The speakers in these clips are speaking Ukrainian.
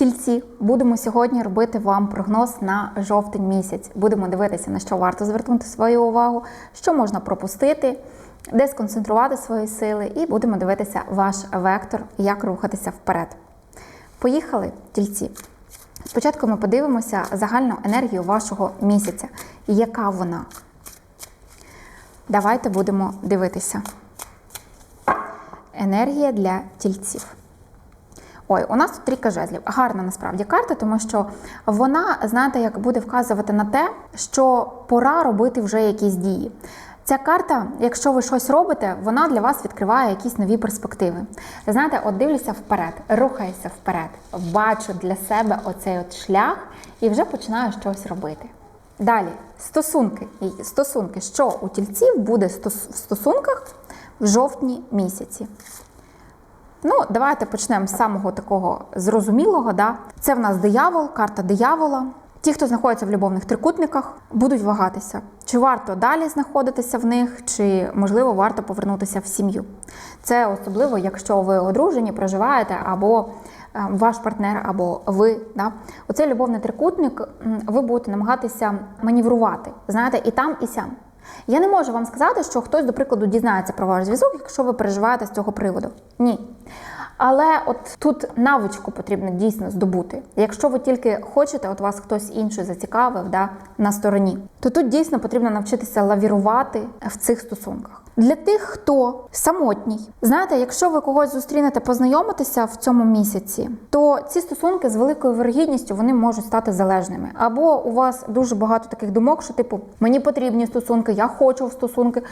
Тільці будемо сьогодні робити вам прогноз на жовтень місяць. Будемо дивитися, на що варто звернути свою увагу, що можна пропустити, де сконцентрувати свої сили, і будемо дивитися ваш вектор, як рухатися вперед. Поїхали, тільці. Спочатку ми подивимося загальну енергію вашого місяця. Яка вона? Давайте будемо дивитися. Енергія для тільців. Ой, у нас тут трійка жезлів. Гарна насправді карта, тому що вона, знаєте, як буде вказувати на те, що пора робити вже якісь дії. Ця карта, якщо ви щось робите, вона для вас відкриває якісь нові перспективи. Знаєте, от дивлюся вперед, рухаюся вперед, бачу для себе оцей от шлях і вже починаю щось робити. Далі, стосунки. Стосунки, що у тільців буде в стосунках в жовтні місяці. Ну, давайте почнемо з самого такого зрозумілого. Да? Це в нас диявол, карта диявола. Ті, хто знаходиться в любовних трикутниках, будуть вагатися, чи варто далі знаходитися в них, чи можливо варто повернутися в сім'ю. Це особливо, якщо ви одружені, проживаєте, або е, ваш партнер, або ви. Да? Оцей любовний трикутник ви будете намагатися маніврувати, знаєте, і там, і сям. Я не можу вам сказати, що хтось, до прикладу, дізнається про ваш зв'язок, якщо ви переживаєте з цього приводу. Ні. Але от тут навичку потрібно дійсно здобути. Якщо ви тільки хочете, от вас хтось інший зацікавив да, на стороні, то тут дійсно потрібно навчитися лавірувати в цих стосунках. Для тих, хто самотній, знаєте, якщо ви когось зустрінете познайомитися в цьому місяці, то ці стосунки з великою вирогідністю вони можуть стати залежними. Або у вас дуже багато таких думок, що типу мені потрібні стосунки, я хочу в стосунки.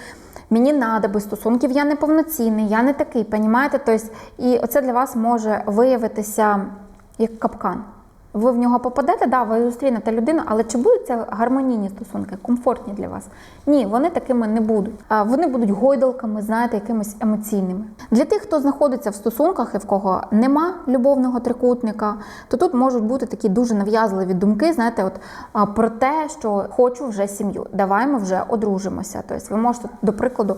Мені надо без стосунків, я не повноцінний, я не такий, понімаєте? Тобто, і оце для вас може виявитися як капкан. Ви в нього попадете, да, ви зустрінете людину, але чи будуть це гармонійні стосунки, комфортні для вас? Ні, вони такими не будуть. Вони будуть гойдалками, знаєте, якимись емоційними. Для тих, хто знаходиться в стосунках і в кого нема любовного трикутника, то тут можуть бути такі дуже нав'язливі думки, знаєте, от про те, що хочу вже сім'ю. Давай ми вже одружимося. Тобто, ви можете, до прикладу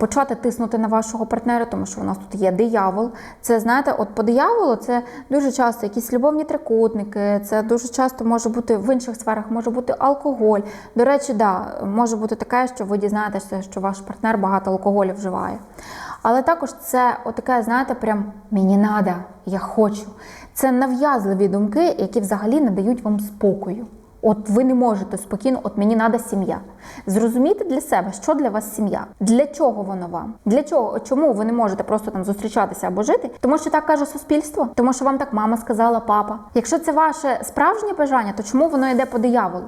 почати тиснути на вашого партнера, тому що у нас тут є диявол. Це знаєте, от по дияволу це дуже часто якісь любовні трикутники, це дуже часто може бути в інших сферах, може бути алкоголь. До речі, да, може бути таке, що ви дізнаєтеся, що ваш партнер багато алкоголю вживає. Але також це отаке, знаєте, прям мені надо, я хочу. Це нав'язливі думки, які взагалі не дають вам спокою. От ви не можете спокійно, от мені треба сім'я. Зрозумійте для себе, що для вас сім'я, для чого воно вам, для чого, чому ви не можете просто там зустрічатися або жити, тому що так каже суспільство, тому що вам так мама сказала, папа. Якщо це ваше справжнє бажання, то чому воно йде по дияволу?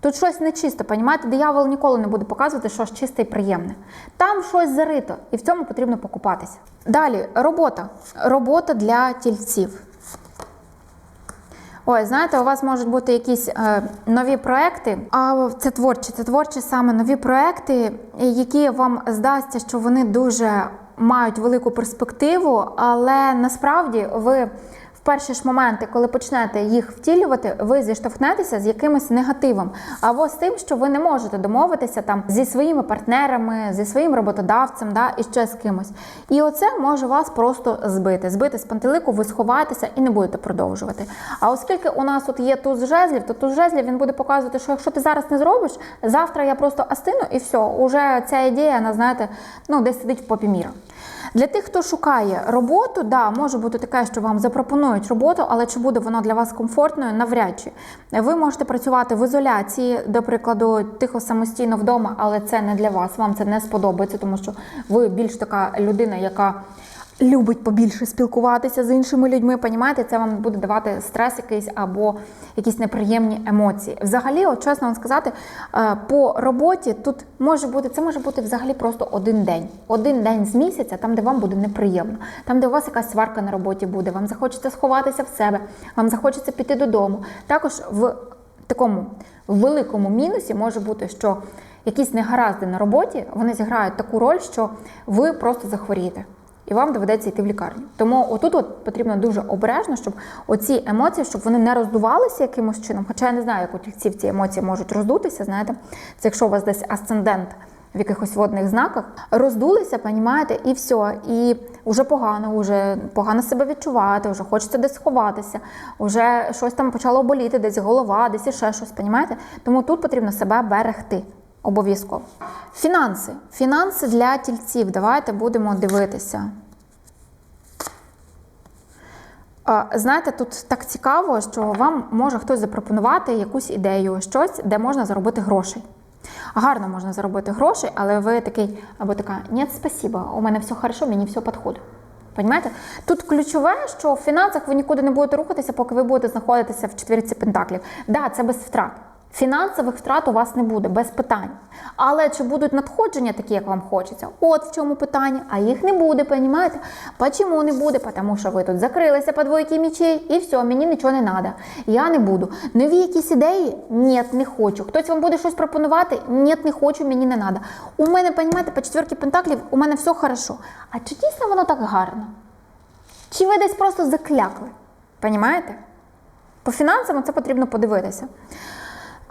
Тут щось нечисте, понімаєте? Диявол ніколи не буде показувати щось чисте і приємне. Там щось зарито, і в цьому потрібно покупатися. Далі робота. Робота для тільців. Ой, знаєте, у вас можуть бути якісь е, нові проекти, а це творчі, це творчі саме нові проекти, які вам здасться, що вони дуже мають велику перспективу, але насправді ви перші ж моменти, коли почнете їх втілювати, ви зіштовхнетеся з якимось негативом, або з тим, що ви не можете домовитися там зі своїми партнерами, зі своїм роботодавцем, да, і ще з кимось. І оце може вас просто збити. Збити з пантелику, ви сховаєтеся і не будете продовжувати. А оскільки у нас тут є туз жезлів, то туз жезлів він буде показувати, що якщо ти зараз не зробиш, завтра я просто астину і все, уже ця ідея, вона, знаєте, ну десь сидить в попі міра. Для тих, хто шукає роботу, да, може бути таке, що вам запропонують роботу, але чи буде вона для вас комфортною, навряд чи. Ви можете працювати в ізоляції, до прикладу, тихо самостійно вдома, але це не для вас. Вам це не сподобається, тому що ви більш така людина, яка любить побільше спілкуватися з іншими людьми, понімаєте, це вам буде давати стрес якийсь або якісь неприємні емоції. Взагалі, от чесно вам сказати, е, по роботі тут може бути, це може бути взагалі просто один день. Один день з місяця, там, де вам буде неприємно, там, де у вас якась сварка на роботі буде, вам захочеться сховатися в себе, вам захочеться піти додому. Також в такому великому мінусі може бути, що якісь негаразди на роботі вони зіграють таку роль, що ви просто захворієте. І вам доведеться йти в лікарню. Тому отут от потрібно дуже обережно, щоб оці емоції, щоб вони не роздувалися якимось чином. Хоча я не знаю, як у тільців ці емоції можуть роздутися. Знаєте, це якщо у вас десь асцендент в якихось водних знаках, роздулися, понімаєте, і все. І вже погано, вже погано себе відчувати, вже хочеться десь сховатися, вже щось там почало боліти, десь голова, десь іще щось, понімаєте? Тому тут потрібно себе берегти. Обов'язково. Фінанси. Фінанси для тільців. Давайте будемо дивитися. Знаєте, тут так цікаво, що вам може хтось запропонувати якусь ідею, щось, де можна заробити грошей. Гарно можна заробити гроші, але ви такий або така, ні, спасибо, у мене все хорошо, мені все підходить. Понимаєте? Тут ключове, що в фінансах ви нікуди не будете рухатися, поки ви будете знаходитися в четвірці пентаклів. Да, це без втрат. Фінансових втрат у вас не буде, без питань. Але чи будуть надходження такі, як вам хочеться? От в чому питання. А їх не буде, понімаєте? Чому не буде? Тому що ви тут закрилися по двойки мічей і все, мені нічого не треба. Я не буду. Нові якісь ідеї? Ні, не хочу. Хтось вам буде щось пропонувати? Ні, не хочу, мені не треба. У мене, понімаєте, по четвірки пентаклів у мене все хорошо. А чи дійсно воно так гарно? Чи ви десь просто заклякли? Понімаєте? По фінансам це потрібно подивитися.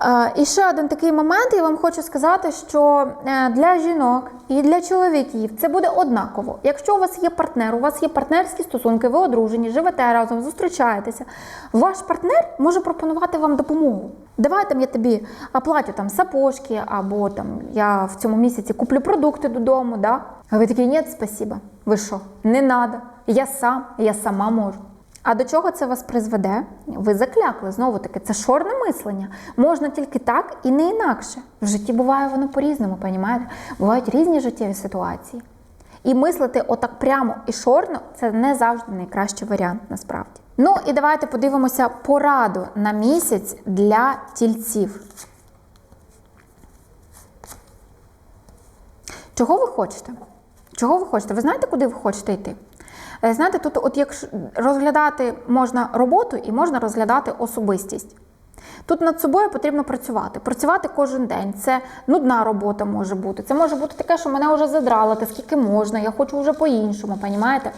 Е, І ще один такий момент, я вам хочу сказати, що е, для жінок і для чоловіків це буде однаково. Якщо у вас є партнер, у вас є партнерські стосунки, ви одружені, живете разом, зустрічаєтеся, ваш партнер може пропонувати вам допомогу. Давай там я тобі оплатю там сапожки, або там я в цьому місяці куплю продукти додому. Да? А ви такі, ні, спасибо. Ви що? Не треба. Я сам, я сама можу. А до чого це вас призведе? Ви заклякли знову таки. Це шорне мислення. Можна тільки так і не інакше. В житті буває воно по-різному, понімаєте? Бувають різні життєві ситуації. І мислити отак прямо і шорно це не завжди найкращий варіант насправді. Ну і давайте подивимося пораду на місяць для тільців. Чого ви хочете? Чого ви хочете? Ви знаєте, куди ви хочете йти? Е, Знаєте, тут, от як розглядати можна роботу і можна розглядати особистість. Тут над собою потрібно працювати. Працювати кожен день. Це нудна робота може бути. Це може бути таке, що мене вже задрало, та скільки можна, я хочу вже по-іншому, понімаєте?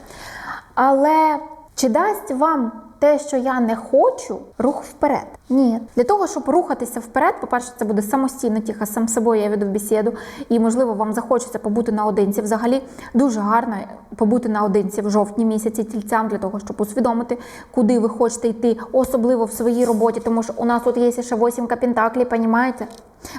Але чи дасть вам те, що я не хочу, рух вперед? Ні. Для того, щоб рухатися вперед, по-перше, це буде самостійно, тихо, сам собою я веду бесіду, і, можливо, вам захочеться побути наодинці. Взагалі дуже гарно побути наодинці в жовтні місяці тільцям для того, щоб усвідомити, куди ви хочете йти, особливо в своїй роботі, тому що у нас тут є ще 8 пентаклей, понімаєте?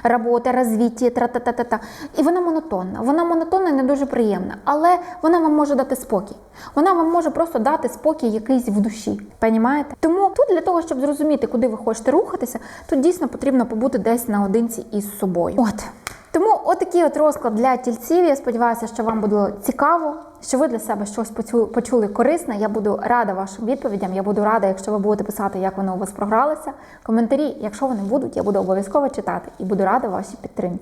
Робота, розвиття, тра-та-та-та-та. І вона монотонна. Вона монотонна і не дуже приємна, але вона вам може дати спокій. Вона вам може просто дати спокій якийсь в душі. Понімаєте? Тому тут для того, щоб зрозуміти, куди ви хочете рухатися, тут дійсно потрібно побути десь наодинці із собою. От. Тому отакий от розклад для тільців. Я сподіваюся, що вам буде цікаво, що ви для себе щось почу- почули корисне. Я буду рада вашим відповідям. Я буду рада, якщо ви будете писати, як вони у вас програлися. Коментарі, якщо вони будуть, я буду обов'язково читати і буду рада вашій підтримці.